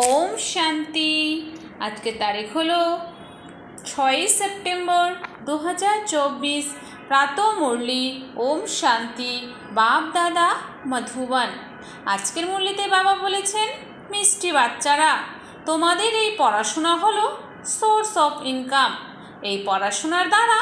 ওম শান্তি। আজকে তারিখ হলো ছয়ই সেপ্টেম্বর দু হাজার চব্বিশ। প্রাত মুরলি, ওম শান্তি, বাপ দাদা মধুবন। আজকের মুরলিতে বাবা বলেছেন, মিষ্টি বাচ্চারা, তোমাদের এই পড়াশোনা হলো সোর্স অফ ইনকাম এই পড়াশোনার দ্বারা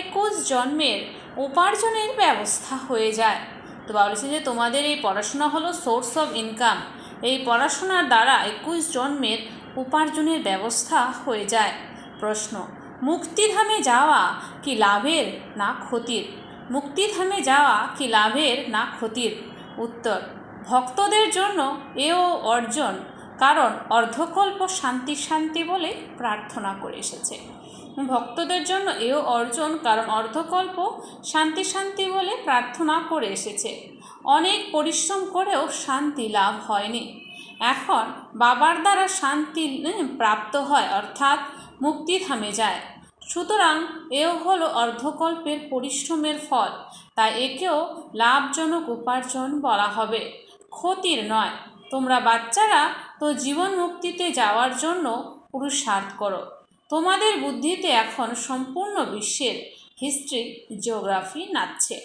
একুশ জন্মের উপার্জনের ব্যবস্থা হয়ে যায়। তো বাবা বলেছেন যে, তোমাদের এই পড়াশোনা হলো সোর্স অফ ইনকাম এই পড়াশোনার দ্বারা একুশ জন্মের উপার্জনের ব্যবস্থা হয়ে যায়। প্রশ্ন, মুক্তিধামে যাওয়া কি লাভের না ক্ষতির? মুক্তিধামে যাওয়া কি লাভের না ক্ষতির? উত্তর, ভক্তদের জন্য এও অর্জন, কারণ অর্ধকল্প শান্তি শান্তি বলে প্রার্থনা করে এসেছে। ভক্তদের জন্য এও অর্জন, কারণ অর্ধকল্প শান্তি শান্তি বলে প্রার্থনা করে এসেছে। অনেক পরিশ্রম করেও শান্তি লাভ হয়নি। এখন বাবার দ্বারা শান্তি প্রাপ্ত হয়, অর্থাৎ মুক্তিধামে যায়। সুতরাং এও হলো অর্ধকল্পের পরিশ্রমের ফল, তাই একেও লাভজনক উপার্জন বলা হবে। ক্ষতির নয়, তোমরা বাচ্চারা তো জীবন মুক্তিতে যাওয়ার জন্য পুরুষার্থ করো। তোমাদের বুদ্ধিতে এখন সম্পূর্ণ বিশ্বের হিস্ট্রি, জিওগ্রাফি নাচছে।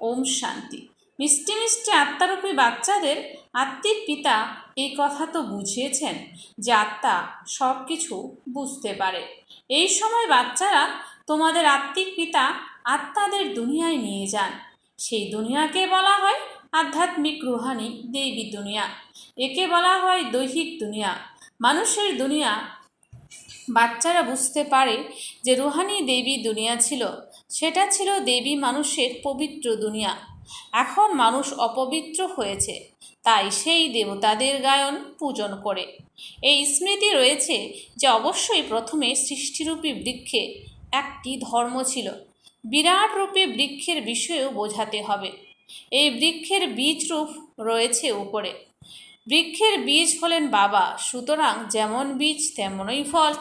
ওম শান্তি। মিষ্টি মিষ্টি আত্মারূপী বাচ্চাদের আত্মিক পিতা এই কথা তো বুঝিয়েছেন যে আত্মা সব কিছু বুঝতে পারে। এই সময় বাচ্চারা তোমাদের আত্মিক পিতা আত্মাদের দুনিয়ায় নিয়ে যান। সেই দুনিয়াকে বলা হয় আধ্যাত্মিক রুহানি দেবী দুনিয়া। একে বলা হয় দৈহিক দুনিয়া। মানুষের দুনিয়া বাচ্চারা বুঝতে পারে যে রুহানি দেবী দুনিয়া ছিল। সেটা ছিল দেবী মানুষের পবিত্র দুনিয়া। এখন মানুষ অপবিত্র হয়েছে। তাই সেই দেবতাদের গায়ন পূজন করে। এই স্মৃতি রয়েছে যে অবশ্যই প্রথমে সৃষ্টিরূপী বৃক্ষে একটি ধর্ম ছিল। বিরাট রূপে বৃক্ষের বিষয়েও বোঝাতে হবে। এই বৃক্ষের বীজ রূপ রয়েছে উপরে। বৃক্ষের বীজ হলেন বাবা, সুতরাং যেমন বীজ তেমনই ফল,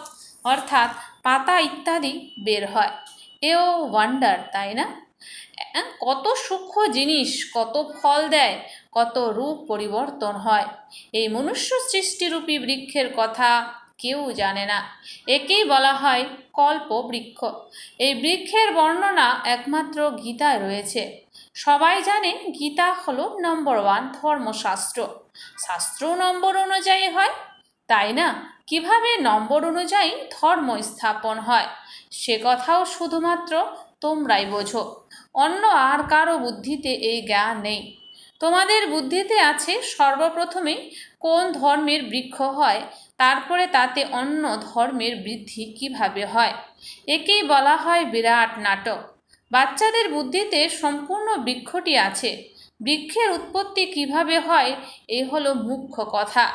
অর্থাৎ পাতা ইত্যাদি বের হয়। এও ওয়ান্ডার তাই না? কত সূক্ষ্ম জিনিস, কত ফল দেয় কত রূপ পরিবর্তন হয়। এই মনুষ্য সৃষ্টিরূপী বৃক্ষের কথা কেউ জানে না। একেই বলা হয় কল্প বৃক্ষ এই বৃক্ষের বর্ণনা একমাত্র গীতায় রয়েছে। সবাই জানে গীতা হলো নম্বর ওয়ান ধর্মশাস্ত্র। শাস্ত্র নম্বর অনুযায়ী হয়। তাই না? কীভাবে নম্বর অনুযায়ী ধর্ম স্থাপন হয়? সে কথাও শুধুমাত্র তোমরাই বোঝো। অন্য আর কারও বুদ্ধিতে এই জ্ঞান নেই। তোমাদের বুদ্ধিতে আছে সর্বপ্রথমে কোন ধর্মের বৃক্ষ হয়, তারপরে তাতে অন্য ধর্মের বৃদ্ধি কীভাবে হয়? একেই বলা হয় বিরাট নাটক। বাচ্চাদের বুদ্ধিতে সম্পূর্ণ বৃক্ষটি আছে। বৃক্ষের উৎপত্তি কীভাবে হয়, এ হলো মুখ্য কথা।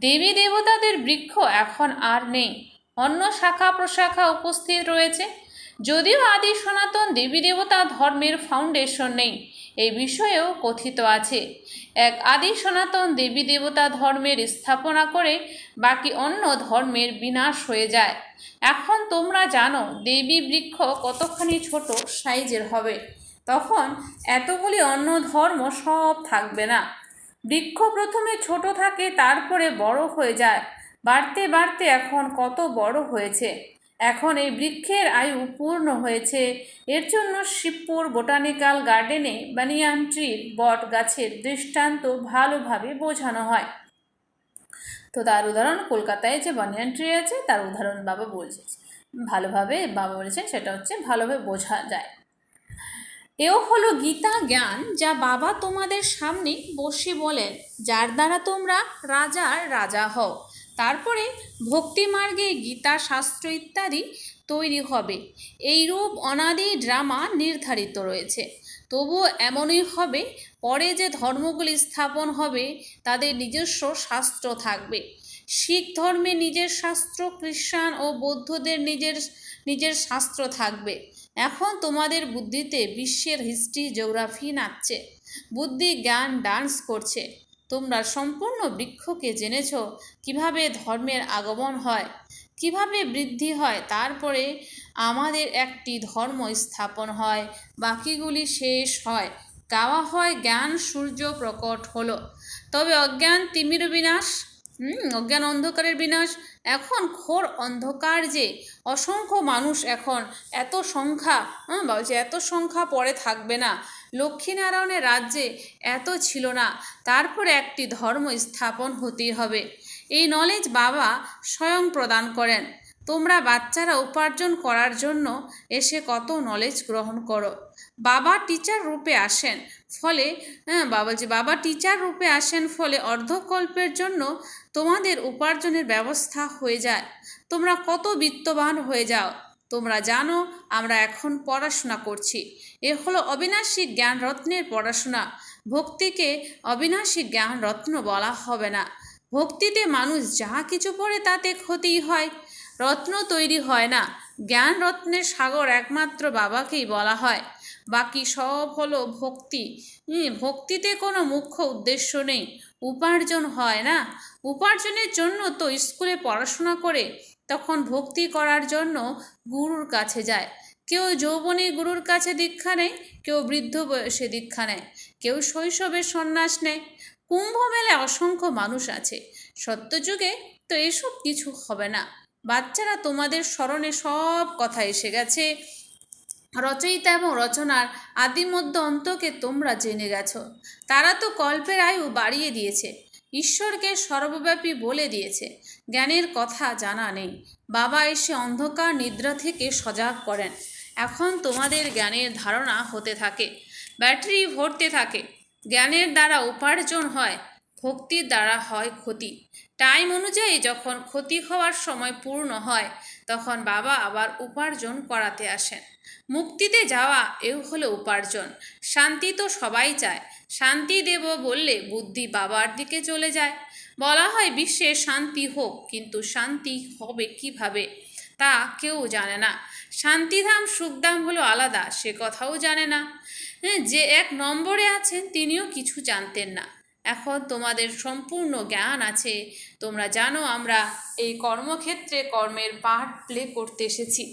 দেবী দেবতাদের বৃক্ষ এখন আর নেই। অন্য শাখা প্রশাখা উপস্থিত রয়েছে। যদিও আদি সনাতন দেবী দেবতা ধর্মের ফাউন্ডেশন নেই, এই বিষয়েও কথিত আছে। এক আদি সনাতন দেবী দেবতা ধর্মের স্থাপনা করে বাকি অন্য ধর্মের বিনাশ হয়ে যায়। এখন তোমরা জানো, দেবী বৃক্ষ কতখানি ছোট সাইজের হবে। তখন এতগুলি অন্য ধর্ম সব থাকবে না। বৃক্ষ প্রথমে ছোট থাকে, তারপরে বড় হয়ে যায়। বাড়তে বাড়তে এখন কত বড় হয়েছে? এখন এই বৃক্ষের আয়ু পূর্ণ হয়েছে। এর জন্য শিবপুর বোটানিক্যাল গার্ডেনে বানিয়ান ট্রির বট গাছের দৃষ্টান্ত ভালোভাবে বোঝানো হয়। তো তার উদাহরণ কলকাতায় যে বানিয়ান ট্রি আছে তার উদাহরণ বাবা বলছে। ভালোভাবে বাবা বলেছেন সেটা হচ্ছে ভালোভাবে বোঝা যায়। এও হলো গীতা জ্ঞান যা বাবা তোমাদের সামনে বসে বলেন, যার দ্বারা তোমরা রাজার রাজা হও। তারপরে ভক্তিমার্গে গীতা শাস্ত্র ইত্যাদি তৈরি হবে। এই রূপ অনাদি ড্রামা নির্ধারিত রয়েছে। তবুও এমনই হবে, পরে যে ধর্মগুলি স্থাপন হবে, তাদের নিজস্ব শাস্ত্র থাকবে। শিখ ধর্মে নিজের শাস্ত্র খ্রিস্টান ও বৌদ্ধদের নিজের নিজের শাস্ত্র থাকবে। এখন তোমাদের বুদ্ধিতে বিশ্বের হিস্ট্রি, জিওগ্রাফি নাচছে। বুদ্ধি, জ্ঞান, ডান্স করছে। তোমরা সম্পূর্ণ বৃক্ষকে জেনেছ কীভাবে ধর্মের আগমন হয়, কীভাবে বৃদ্ধি হয়, তারপরে আমাদের একটি ধর্ম স্থাপন হয়, বাকিগুলি শেষ হয়। গাওয়া হয়, জ্ঞান সূর্য প্রকট হলো। তবে অজ্ঞান তিমির বিনাশ হুম, অজ্ঞান অন্ধকারের বিনাশ। এখন ঘোর অন্ধকার যে, অসংখ্য মানুষ এখন এত সংখ্যা হ্যাঁ বলছে এত সংখ্যা পরে থাকবে না। লক্ষ্মীনারায়ণের রাজ্যে এত ছিল না, তারপরে একটি ধর্ম স্থাপন হতেই হবে। এই নলেজ বাবা স্বয়ং প্রদান করেন। তোমরা বাচ্চারা উপার্জন করার জন্য এসে কত নলেজ গ্রহণ করো। বাবা টিচার রূপে আসেন, ফলে হ্যাঁ বাবা যে বাবা টিচার রূপে আসেন, ফলে অর্ধকল্পের জন্য তোমাদের উপার্জনের ব্যবস্থা হয়ে যায়। তোমরা কত বিত্তবান হয়ে যাও। তোমরা জানো, আমরা এখন পড়াশোনা করছি। এ হলো অবিনাশী জ্ঞান রত্নের পড়াশোনা। ভক্তিকে অবিনাশী জ্ঞান রত্ন বলা হবে না। ভক্তিতে মানুষ যা কিছু পড়ে তাতে ক্ষতি হয়। রত্ন তৈরি হয় না। জ্ঞান রত্নের সাগর একমাত্র বাবাকেই বলা হয়। বাকি সব হলো ভক্তি। ভক্তিতে কোনো মুখ্য উদ্দেশ্য নেই। উপার্জন হয় না। উপার্জনের জন্য তো স্কুলে পড়াশোনা করে, তখন ভক্তি করার জন্য গুরুর কাছে যায়। কেউ যৌবনে গুরুর কাছে দীক্ষা নেয়, কেউ বৃদ্ধ বয়সে দীক্ষা নেয়, কেউ শৈশবে সন্ন্যাস নেয়। কুম্ভ মেলে অসংখ্য মানুষ আছে। সত্যযুগে তো এসব কিছু হবে না। বাচ্চারা তোমাদের স্মরণে সব কথা এসে গেছে। রচয়িতা এবং রচনার আদিমধ্য অন্তকে তোমরা জেনে গেছো। তারা তো কল্পের আয়ু বাড়িয়ে দিয়েছে। ঈশ্বরকে সর্বব্যাপী বলে দিয়েছে। জ্ঞানের কথা জানা নেই। বাবা এসে অন্ধকার নিদ্রা থেকে সজাগ করেন। এখন তোমাদের জ্ঞানের ধারণা হতে থাকে। ব্যাটারি ভরতে থাকে। জ্ঞানের দ্বারা উপার্জন হয়, ভক্তির দ্বারা হয় ক্ষতি। টাইম অনুযায়ী যখন ক্ষতি হওয়ার সময় পূর্ণ হয় তখন বাবা আবার উপার্জন করাতে আসেন। মুক্তিতে যাওয়া এও হলো উপার্জন। শান্তি তো সবাই চায়। শান্তি দেব বললে বুদ্ধি বাবার দিকে চলে যায়। বলা হয় বিশ্বে শান্তি হোক কিন্তু শান্তি হবে কীভাবে তা কেউ জানে না। শান্তিধাম সুখধাম হলো আলাদা সে কথাও জানে না। হ্যাঁ, যে এক নম্বরে আছেন তিনিও কিছু জানতেন না। এখন তোমাদের সম্পূর্ণ জ্ঞান আছে। তোমরা জানো আমরা এই কর্মক্ষেত্রে কর্মের পার্ট প্লে করতে এসেছি।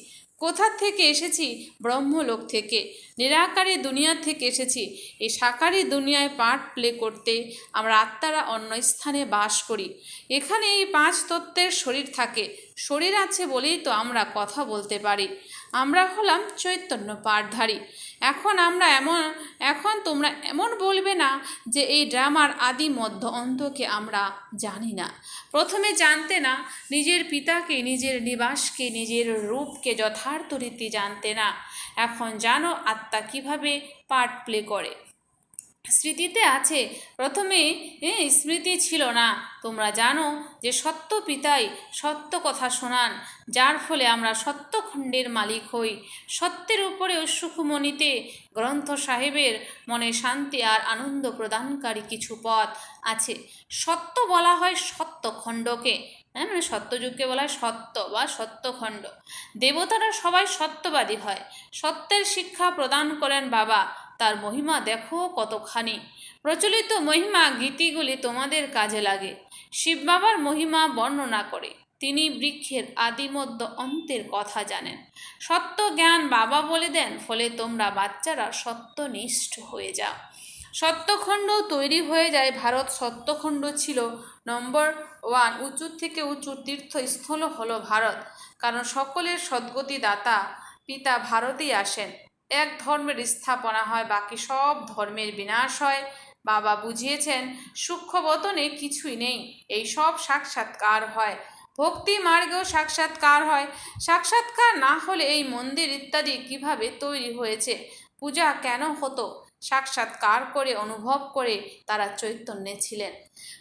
কোথা থেকে এসেছি? ব্রহ্মলোক থেকে। নিরাকারী দুনিয়া থেকে এসেছি। এই সাকারী দুনিয়ায় পার্ট প্লে করতে আমরা আত্মারা অন্য স্থানে বাস করি। এখানে এই পাঁচ তত্ত্বের শরীর থাকে। শরীর আছে বলেই তো আমরা কথা বলতে পারি। আমরা হলাম চৈতন্য পাঠধারী। এখন আমরা এমন, এখন তোমরা এমন বলবে না যে এই ড্রামার আদি মধ্য অন্তকে আমরা জানি না। প্রথমে জানতে না, নিজের পিতাকে, নিজের নিবাসকে, নিজের রূপকে যথার্থ রীতি জানতে না। এখন জানো আত্মা কীভাবে পার্ট প্লে করে। স্মৃতিতে আছে, প্রথমে স্মৃতি ছিল না। তোমরা জানো যে সত্য পিতাই সত্য কথা শোনান, যার ফলে আমরা সত্যখণ্ডের মালিক হই। সত্যের উপরেও সুখমণিতে গ্রন্থ সাহেবের মনে শান্তি আর আনন্দ প্রদানকারী কিছু পথ আছে। সত্য বলা হয় সত্যখণ্ডকে হ্যাঁ মানে সত্যযুগকে বলা হয় সত্য বা সত্যখণ্ড। দেবতারা সবাই সত্যবাদী হয়। সত্যের শিক্ষা প্রদান করেন বাবা। তার মহিমা দেখো কতখানি। প্রচলিত মহিমা গীতিগুলি তোমাদের কাজে লাগে। শিব বাবার মহিমা বর্ণনা করে। তিনি বৃক্ষের আদিমধ্য অন্তের কথা জানেন। সত্য জ্ঞান বাবা বলে দেন, ফলে তোমরা বাচ্চারা সত্যনিষ্ঠ হয়ে যাও। সত্যখণ্ড তৈরি হয়ে যায়। ভারত সত্যখণ্ড ছিল নম্বর ওয়ান উঁচু থেকে উঁচু তীর্থস্থল হলো ভারত, কারণ সকলের সদ্গতি দাতা পিতা ভারতেই আসেন। এক ধর্মের স্থাপনা হয়, বাকি সব ধর্মের বিনাশ হয়। বাবা বুঝিয়েছেন, সূক্ষ্মবতনে কিছুই নেই, এই সব সাক্ষাৎকার হয়। ভক্তি মার্গেও সাক্ষাৎকার হয়। সাক্ষাৎকার না হলে এই মন্দির ইত্যাদি কীভাবে তৈরি হয়েছে? পূজা কেন হতো? সাক্ষাৎকার করে, অনুভব করে তারা চৈতন্যে ছিলেন।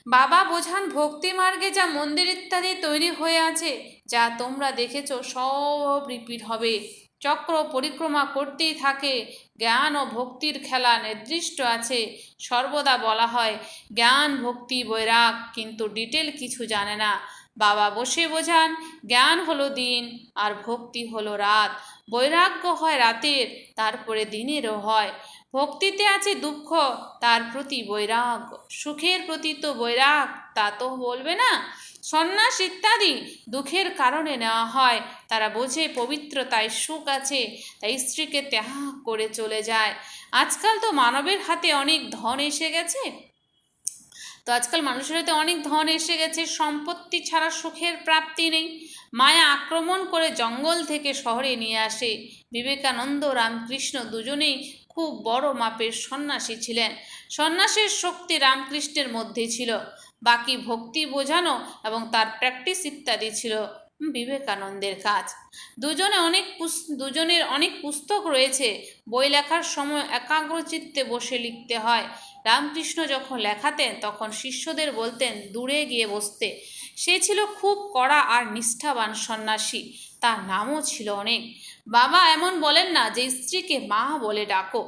বাবা বোঝান, ভক্তি মার্গে যা মন্দির ইত্যাদি তৈরি হয়ে আছে, যা তোমরা দেখেছ সব রিপিট হবে। চক্র পরিক্রমা করতেই থাকে, জ্ঞান ও ভক্তির খেলা নির্দিষ্ট আছে, সর্বদা বলা হয়, জ্ঞান, ভক্তি, বৈরাগ, কিন্তু ডিটেল কিছু জানে না। বাবা বসে বোঝান, জ্ঞান হলো দিন আর ভক্তি হলো রাত। বৈরাগ্য হয় রাতের, তারপরে দিনেরও হয়। ভক্তিতে আছে দুঃখ, তার প্রতি বৈরাগ সুখের প্রতি তো বৈরাগ, তা তো বলবে না। সন্ন্যাস ইত্যাদি দুঃখের কারণে নেওয়া হয়। তারা বোঝে পবিত্রতায় সুখ আছে, তাই স্ত্রীকে ত্যাগ করে চলে যায়। আজকাল তো মানবের হাতে অনেক ধন এসে গেছে। তো আজকাল মানুষের হাতে অনেক ধন এসে গেছে, সম্পত্তি ছাড়া সুখের প্রাপ্তি নেই। মায়া আক্রমণ করে জঙ্গল থেকে শহরে নিয়ে আসে। বিবেকানন্দ, রামকৃষ্ণ দুজনেই খুব বড় মাপের সন্ন্যাসী ছিলেন। সন্ন্যাসের শক্তি রামকৃষ্ণের মধ্যে ছিল। বাকি ভক্তি বোঝানো এবং তার প্র্যাকটিস ইত্যাদি ছিল বিবেকানন্দের কাজ। দুজনে অনেক দুজনের অনেক পুস্তক রয়েছে। বই লেখার সময় একাগ্রচিত্তে বসে লিখতে হয়। রামকৃষ্ণ যখন লেখাতেন, তখন শিষ্যদের বলতেন, দূরে গিয়ে বসতে। সে ছিল খুব কড়া আর নিষ্ঠাবান সন্ন্যাসী। তার নামও ছিল অনেক। বাবা এমন বলেন না যে স্ত্রীকে মা বলে ডাকো।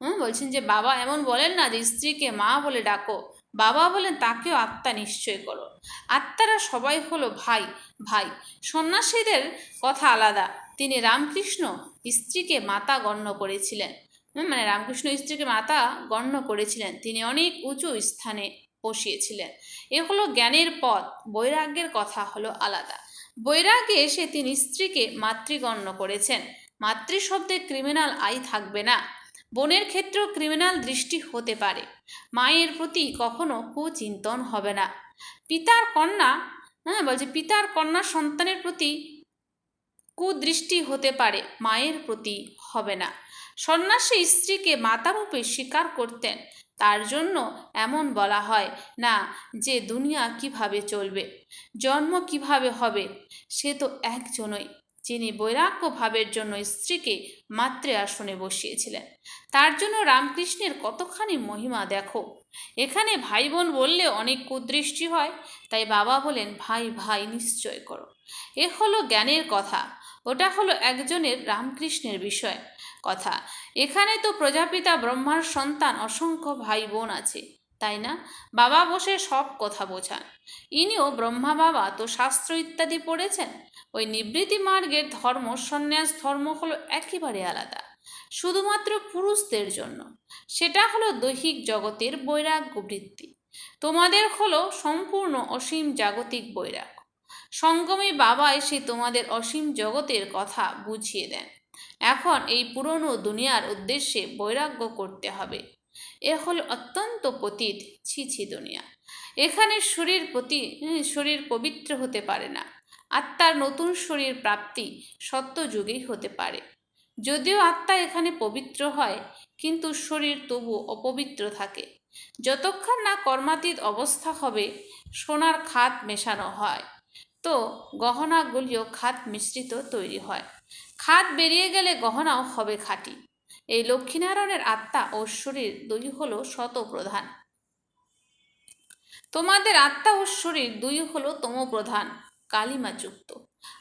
হুম, বলছেন যে বাবা এমন বলেন না যে স্ত্রীকে মা বলে ডাকো। বাবা বলেন, তাকেও আত্মা নিশ্চয় করো। আত্মারা সবাই হলো ভাই ভাই। সন্ন্যাসীদের কথা আলাদা। তিনি রামকৃষ্ণ স্ত্রীকে মাতা গণ্য করেছিলেন। মানে রামকৃষ্ণ স্ত্রীকে মাতা গণ্য করেছিলেন। তিনি অনেক উঁচু স্থানে বসিয়েছিলেন। এ হলো জ্ঞানের পথ, বৈরাগ্যের কথা হলো আলাদা। বৈরাগ্যে এসে তিনি স্ত্রীকে মাতৃগণ্য করেছেন। মাতৃ শব্দে ক্রিমিনাল আই থাকবে না। বোনের ক্ষেত্রেও ক্রিমিনাল দৃষ্টি হতে পারে। মায়ের প্রতি কখনো কুচিন্তন হবে না। পিতার কন্যা হ্যাঁ বলছে পিতার কন্যা সন্তানের প্রতি কুদৃষ্টি হতে পারে, মায়ের প্রতি হবে না। সন্ন্যাসী স্ত্রীকে মাতারূপে স্বীকার করতেন। তার জন্য এমন বলা হয়, না, যে দুনিয়া কীভাবে চলবে? জন্ম কীভাবে হবে? সে তো একজনই, যিনি বৈরাগ্য ভাবের জন্য স্ত্রীকে মাতৃ আসনে বসিয়েছিলেন। তার জন্য রামকৃষ্ণের কতখানি মহিমা দেখো। এখানে ভাই বোন বললে অনেক কুদৃষ্টি হয়, তাই বাবা বলেন, ভাই ভাই, নিশ্চয় করো। এ হলো জ্ঞানের কথা। ওটা হলো একজনের রামকৃষ্ণের বিষয়। কথা। এখানে তো প্রজাপিতা ব্রহ্মার সন্তান অসংখ্য ভাই বোন আছে, তাই না? বাবা বসে সব কথা বোঝান। ইনিও ব্রহ্মা বাবা তো শাস্ত্র ইত্যাদি পড়েছেন? ওই নিবৃত্তি মার্গের ধর্ম, সন্ন্যাস ধর্ম হলো একেবারে আলাদা। শুধুমাত্র পুরুষদের জন্য। সেটা হলো দৈহিক জগতের বৈরাগ্য বৃত্তি তোমাদের হলো সম্পূর্ণ অসীম জাগতিক বৈরাগ্য। সঙ্গমী বাবা এসে তোমাদের অসীম জগতের কথা বুঝিয়ে দেন। এখন এই পুরনো দুনিয়ার উদ্দেশ্যে বৈরাগ্য করতে হবে। এ হল অত্যন্ত পতীত ছি ছি দুনিয়া। এখানে শরীর প্রতি শরীর পবিত্র হতে পারে না। আত্মার নতুন শরীর প্রাপ্তি সত্য যুগেই হতে পারে। যদিও আত্মা এখানে পবিত্র হয়, কিন্তু শরীর তবু অপবিত্র থাকে। যতক্ষণ না কর্মাতীত অবস্থা হবে, সোনার খাত মেশানো হয়। তো গহনাগুলিও খাত মিশ্রিত তৈরি হয়। খাত বেরিয়ে গেলে গহনাও হবে খাঁটি। এই লক্ষ্মীনারায়ণের আত্মা ও শরীর দুই হলো শতপ্রধান। তোমাদের আত্মা ও শরীর দুই হলো তমপ্রধান, কালিমাযুক্ত।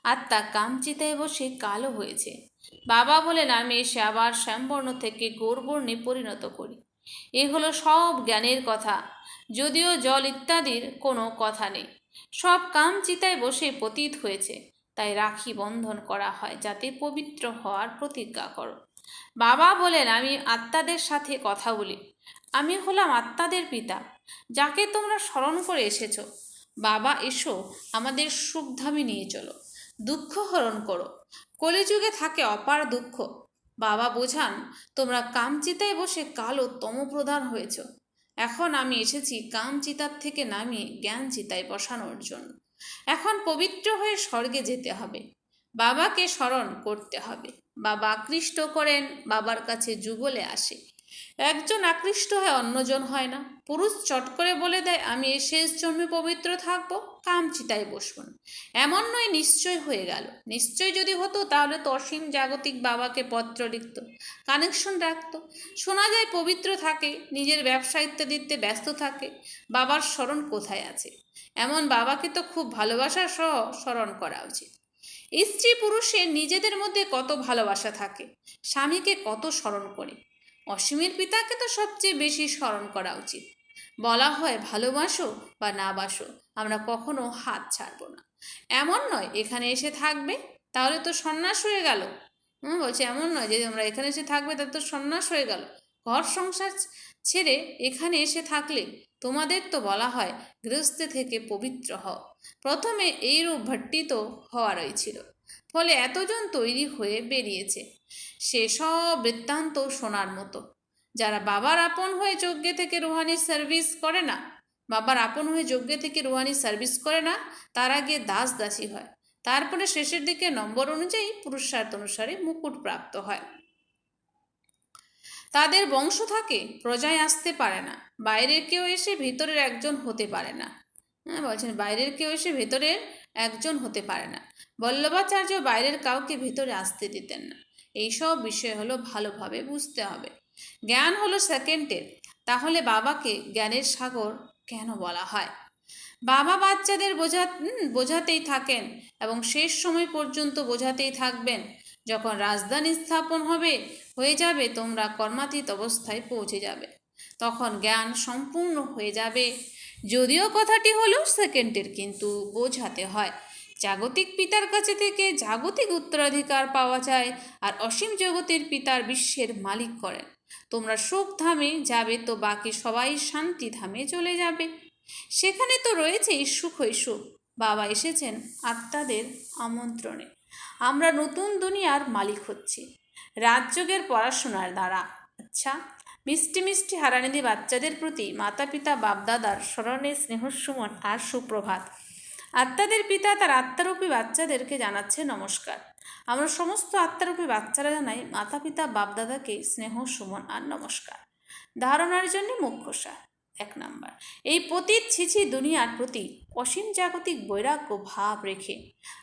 আত্মা কামচিতায় বসে কালো হয়েছে। বাবা বলে আমি এসে আবার শ্যামবর্ণ থেকে গৌরবর্ণে পরিণত করি। এ হলো সব জ্ঞানের কথা। যদিও জল ইত্যাদির কোনো কথা নেই। সব কাম চিতায় বসে পতীত হয়েছে। তাই রাখি বন্ধন করা হয়, যাতে পবিত্র হওয়ার প্রতিজ্ঞা করো। বাবা বলেন, আমি আত্মাদের সাথে কথা বলি। আমি হলাম আত্মাদের পিতা, যাকে তোমরা স্মরণ করে এসেছ। বাবা, এসো, আমাদের সুখধামে নিয়ে চলো। দুঃখ হরণ করো। কলিযুগে থাকে অপার দুঃখ। বাবা বোঝান, তোমরা কামচিতায় বসে কালো তমপ্রধান হয়েছ। এখন আমি এসেছি কামচিতার থেকে নামিয়ে জ্ঞান চিতায় বসানোর জন্য। এখন পবিত্র হয়ে স্বর্গে যেতে হবে। বাবাকে স্মরণ করতে হবে। বাবা আকৃষ্ট করেন, বাবার কাছে যুগলে আসে। একজন আকৃষ্ট হয় অন্যজন হয় না। পুরুষ চট করে বলে দেয়, আমি এ শেষ জন্মে পবিত্র থাকব, কাম চিতায় বসবো না। এমন নয়, নিশ্চয় হয়ে গেল। নিশ্চয় যদি হতো, তাহলে তো অসীম জাগতিক বাবাকে পত্র লিখত, কানেকশন রাখতো। শোনা যায়, পবিত্র থাকে, নিজের ব্যবসা ইত্যাদিতে ব্যস্ত থাকে। বাবার স্মরণ কোথায় আছে? এমন বাবাকে তো খুব ভালোবাসা সহ স্মরণ করা উচিত। স্ত্রী পুরুষের নিজেদের মধ্যে কত ভালোবাসা থাকে, স্বামীকে কত স্মরণ করে। অসীমের পিতাকে তো সবচেয়ে বেশি স্মরণ করা উচিত। বলা হয়, ভালোবাসো বা না বাসো, আমরা কখনো হাত ছাড়বো না। এমন নয়, এখানে এসে থাকবে, তাহলে তো সন্ন্যাস হয়ে গেল। হুম, বলছে, এমন নয় যে আমরা এখানে এসে থাকবে, তাহলে তো সন্ন্যাস হয়ে গেল। ঘর সংসার ছেড়ে এখানে এসে থাকলে তোমাদের তো বলা হয়, গৃহস্থে থেকে পবিত্র হও। প্রথমে এইরূপ ভট্টিত হওয়া রয়েছিল। ফলে এতজন তৈরি হয়ে বেরিয়েছে। সেসব বৃত্তান্ত শোনার মতো। যারা বাবার আপন হয়ে যজ্ঞে থেকে রুহানি সার্ভিস করে না, বাবার আপন হয়ে যজ্ঞে থেকে রুহানি সার্ভিস করে না, তার আগে দাস দাসী হয়। তারপরে শেষের দিকে নম্বর অনুযায়ী পুরুষার্থ অনুসারে মুকুট প্রাপ্ত হয়। তাদের বংশ থাকে প্রজায় আসতে পারে না। বাইরের কেউ এসে ভিতরের একজন হতে পারে না। হ্যাঁ বলছেন, বাইরের কেউ এসে ভেতরের একজন হতে পারে না। বল্লভাচার্য বাইরের কাউকে ভিতরে আসতে দিতেন না। এইসব বিষয় হলো ভালোভাবে বুঝতে হবে। জ্ঞান হলো সেকেন্ডের তাহলে বাবাকে জ্ঞানের সাগর কেন বলা হয়? বাবা বাচ্চাদের বোঝা বোঝাতেই থাকেন এবং শেষ সময় পর্যন্ত বোঝাতেই থাকবেন। যখন রাজধানী স্থাপন হবে, হয়ে যাবে তোমরা কর্মাতীত অবস্থায় পৌঁছে যাবে। তখন জ্ঞান সম্পূর্ণ হয়ে যাবে। যদিও কথাটি হলো সেকেন্ডের কিন্তু বোঝাতে হয়। জাগতিক পিতার কাছে থেকে জাগতিক উত্তরাধিকার পাওয়া যায় আর অসীম জগতের পিতার বিশ্বের মালিক করেন। তোমরা সুখ ধামে যাবে তো বাকি সবাই শান্তি ধামে চলে যাবে। সেখানে তো রয়েছেই সুখই সুখ। বাবা এসেছেন আত্মাদের আমন্ত্রণে। আমরা নতুন দুনিয়ার মালিক হচ্ছি। রাজযোগের পড়াশোনার দ্বারা। আচ্ছা মিষ্টি মিষ্টি হারানিধি বাচ্চাদের প্রতি মাতা পিতা বাপদাদার স্মরণে স্নেহসুমন আর সুপ্রভাত। আত্মাদের পিতা তার আত্মারূপী বাচ্চাদেরকে জানাচ্ছে নমস্কার। আমরা সমস্ত আত্মারূপী বাচ্চারা জানাই মাতা পিতা বাপদাদাকে স্নেহ সুমন আর নমস্কার। ধারণার জন্য মুখ্য সার এক নাম্বার। এই পতীত ছিছি দুনিয়ার প্রতি অসীম জাগতিক বৈরাগ্য ভাব রেখে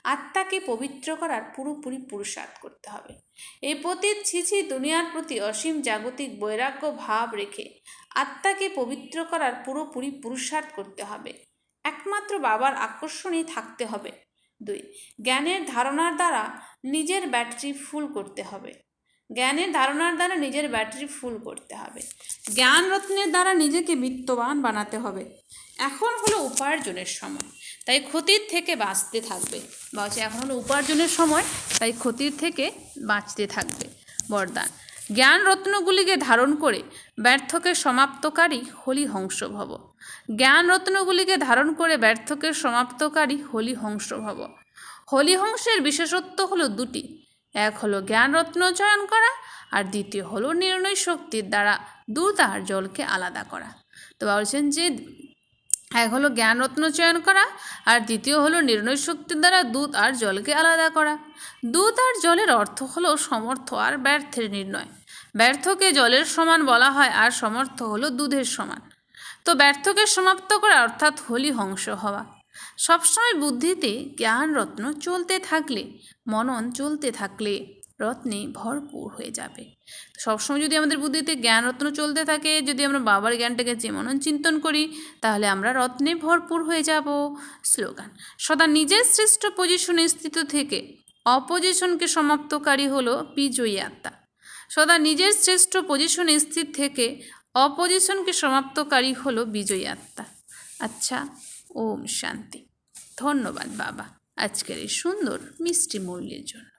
আত্মাকে পবিত্র করার পুরোপুরি পুরুষার্থ করতে হবে। এই পতীত ছিছি দুনিয়ার প্রতি অসীম জাগতিক বৈরাগ্য ভাব রেখে আত্মাকে পবিত্র করার পুরোপুরি পুরুষার্থ করতে হবে। একমাত্র বাবার আকর্ষণেই থাকতে হবে। দুই, জ্ঞানের ধারণার দ্বারা নিজের ব্যাটারি ফুল করতে হবে। জ্ঞানের ধারণার দ্বারা নিজের ব্যাটারি ফুল করতে হবে। জ্ঞান রত্নের দ্বারা নিজেকে বিত্তবান বানাতে হবে। এখন হলো উপার্জনের সময়। তাই ক্ষতির থেকে বাঁচতে থাকবে। বলছে এখন হলো উপার্জনের সময়, তাই ক্ষতির থেকে বাঁচতে থাকবে। বরদান। জ্ঞান রত্নগুলিকে ধারণ করে ব্যর্থকে সমাপ্তকারী হলি হংস ভব জ্ঞান রত্নগুলিকে ধারণ করে ব্যর্থকে সমাপ্তকারী হলি হংস ভব হলি হংসের বিশেষত্ব হলো দুটি। এক হলো জ্ঞান রত্ন চয়ন করা, আর দ্বিতীয় হলো নির্ণয় শক্তির দ্বারা দুধ আর জলকে আলাদা করা। তো বলছেন যে এক হলো জ্ঞান রত্ন চয়ন করা, আর দ্বিতীয় হলো নির্ণয় শক্তির দ্বারা দুধ আর জলকে আলাদা করা। দুধ আর জলের অর্থ হলো সমর্থ আর ব্যর্থের নির্ণয়। ব্যর্থকে জলের সমান বলা হয়, আর সমর্থ হলো দুধের সমান। তো ব্যর্থকে সমাপ্ত করা অর্থাৎ হলি হংস হওয়া। সবসময় বুদ্ধিতে জ্ঞান রত্ন চলতে থাকলে, মনন চলতে থাকলে রত্নে ভরপুর হয়ে যাবে। সবসময় যদি আমাদের বুদ্ধিতে জ্ঞান রত্ন চলতে থাকে, যদি আমরা বাবার জ্ঞানটাকে যে মনন চিন্তন করি, তাহলে আমরা রত্নে ভরপুর হয়ে যাব। স্লোগান, সদা নিজের শ্রেষ্ঠ পজিশনে স্থিত থেকে অপজিশনকে সমাপ্তকারী হলো বিজয়ী আত্মা। সদা নিজের শ্রেষ্ঠ পজিশনে স্থিত থেকে অপজিশনকে সমাপ্তকারী হলো বিজয়ী আত্মা। আচ্ছা ওম শান্তি। ধন্যবাদ বাবা। আজকের এই সুন্দর মিষ্টি মূল্যের জন্য।